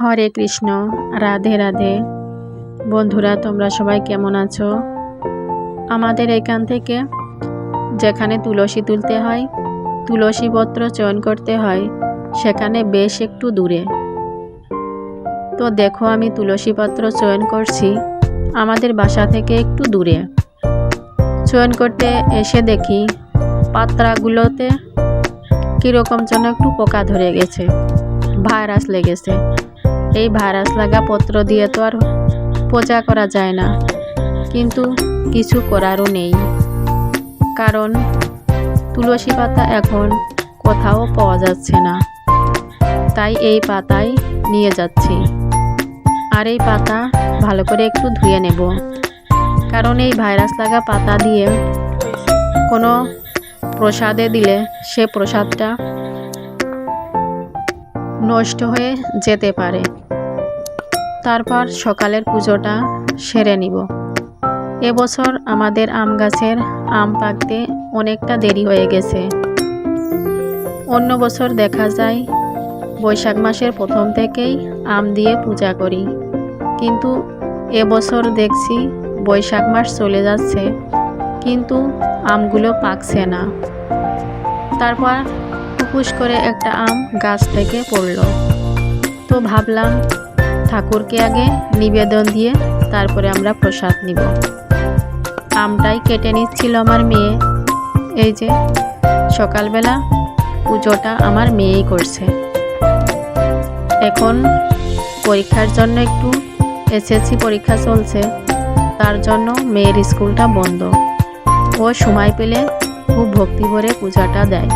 হরে কৃষ্ণ, রাধে রাধে। বন্ধুরা, তোমরা সবাই কেমন আছো? আমাদের এখান থেকে যেখানে তুলসী তুলতে হয়, তুলসী পত্র চয়ন করতে হয়, সেখানে বেশ একটু দূরে। তো দেখো, আমি তুলসী পত্র চয়ন করছি, আমাদের বাসা থেকে একটু দূরে। চয়ন করতে এসে দেখি, পাত্রাগুলোতে কীরকম যেন একটু পোকা ধরে গেছে, ভাইরাস লেগেছে। এই ভাইরাস লাগা পত্র দিয়ে তো আর পূজা করা যায় না। কিন্তু কিছু করারও নেই। কারণ তুলসী পাতা এখন কোথাও পাওয়া যাচ্ছে না। তাই এই পাতাই নিয়ে যাচ্ছি। আর এই পাতা ভালো করে একটু ধুয়ে নেব। কারণ এই ভাইরাস লাগা পাতা দিয়ে কোনো প্রসাদে দিলে সে প্রসাদটা নষ্ট হয়ে যেতে পারে। তারপর সকালের পুজোটা সেরে নিব। এবছর আমাদের আম গাছের আম পাকতে অনেকটা দেরি হয়ে গেছে। অন্য বছর দেখা যায়, বৈশাখ মাসের প্রথম থেকেই আম দিয়ে পূজা করি। কিন্তু এবছর দেখছি বৈশাখ মাস চলে যাচ্ছে, কিন্তু আমগুলো পাকছে না। তারপর ফুপুস করে একটা আম গাছ থেকে পড়ল। তো ভাবলাম, ঠাকুরকে আগে নিবেদন দিয়ে তারপরে আমরা প্রসাদ নিব। আমটাই কেটে নিচ্ছিল আমার মেয়ে। এই যে, সকালবেলা পুজোটা আমার মেয়েই করছে। এখন পরীক্ষার জন্য একটু এসএসসি পরীক্ষা চলছে, তার জন্য মেয়ের স্কুলটা বন্ধ। ও সময় পেলে খুব ভক্তি ভরে পূজাটা দেয়।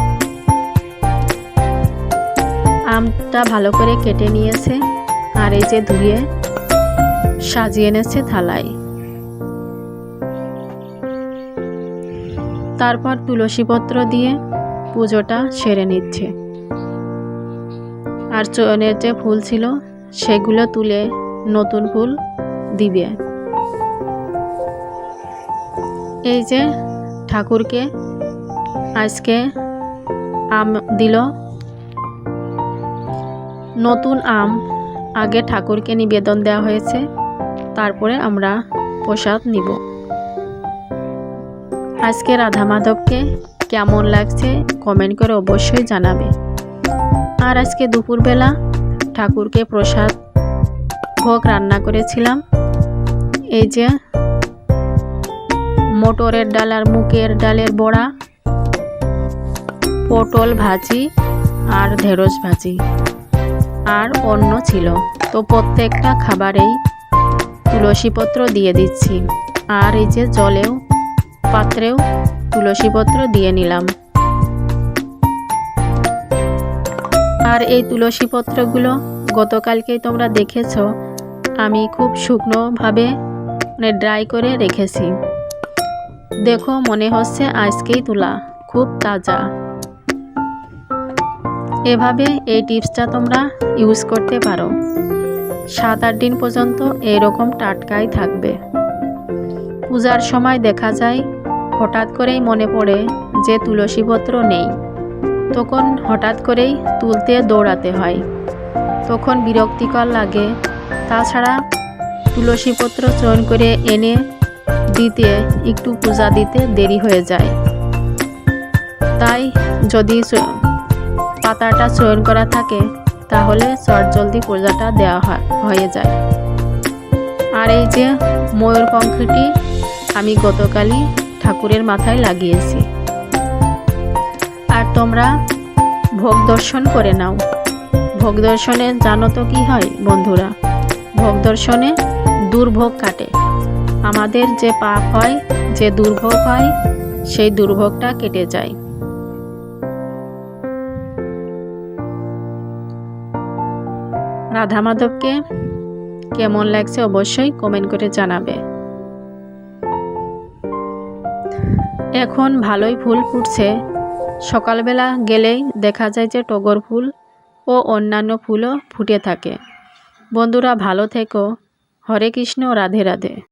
আমটা ভালো করে কেটে নিয়েছে আর এই যে ধুয়ে সাজিয়ে এনেছে থালায়। তারপর তুলসীপত্র দিয়ে পুজোটা সেরে নিচ্ছে। আর চয়নের যে ফুল ছিল, সেগুলো তুলে নতুন ফুল দিবে। এই যে ঠাকুরকে আজকে আম দিল নতুন আম আগে ঠাকুরকে নিবেদন দেওয়া হয়েছে। তারপরে আমরা প্রসাদ নিব। আজকে রাধা মাধবকে কেমন লাগছে কমেন্ট করে অবশ্যই জানাবে। আর আজকে দুপুরবেলা ঠাকুরকে প্রসাদ ভোগ রান্না করেছিলাম। এই যে মটরের ডাল আর মুগের ডালের বড়া, পটল ভাজি আর ঢেঁড়স ভাজি। আর অন্য ছিল। তো প্রত্যেকটা খাবারেই তুলসীপত্র দিয়ে দিচ্ছি। আর এই যে জলেও, পাত্রেও তুলসীপত্র দিয়ে নিলাম। আর এই তুলসীপত্রগুলো গতকালকেই তোমরা দেখেছ। আমি খুব শুকনোভাবে মানে ড্রাই করে রেখেছি। দেখো, মনে হচ্ছে আজকেই তোলা। খুব তাজা। এভাবে এই টিপসটা তোমরা ইউজ করতে পারো। সাত আট দিন পর্যন্ত এরকম টাটকাই থাকবে। পূজার সময় দেখা যায়, হঠাৎ করেই মনে পড়ে যে তুলসীপত্র নেই। তখন হঠাৎ করেই তুলতে দৌড়াতে হয়। তখন বিরক্তিকর লাগে। তাছাড়া তুলসীপত্র চয়ন করে এনে দিতে, একটু পূজা দিতে দেরি হয়ে যায়। তাই যদি পাতাটা চয়ন করা থাকে, তাহলে চট জলদি পূজাটা দেওয়া হয়, হয়ে যায়। আর এই যে ময়ূর পঙ্খটি আমি গতকালই ঠাকুরের মাথায় লাগিয়েছি। আর তোমরা ভোগ দর্শন করে নাও। ভোগ দর্শনে জানো তো কি হয় বন্ধুরা? ভোগ দর্শনে দুর্ভোগ কাটে। আমাদের যে পাপ হয়, যে দুর্ভোগ হয়, সেই দুর্ভোগটা কেটে যায়। রাধা মাধবকে কেমন লাগছে অবশ্যই কমেন্ট করে জানাবে। এখন ভালোই ফুল ফুটছে। সকালবেলা গেলেই দেখা যায় যে টগর ফুল ও অন্যান্য ফুলও ফুটে থাকে। বন্ধুরা ভালো থেকো। হরে কৃষ্ণ, রাধে রাধে।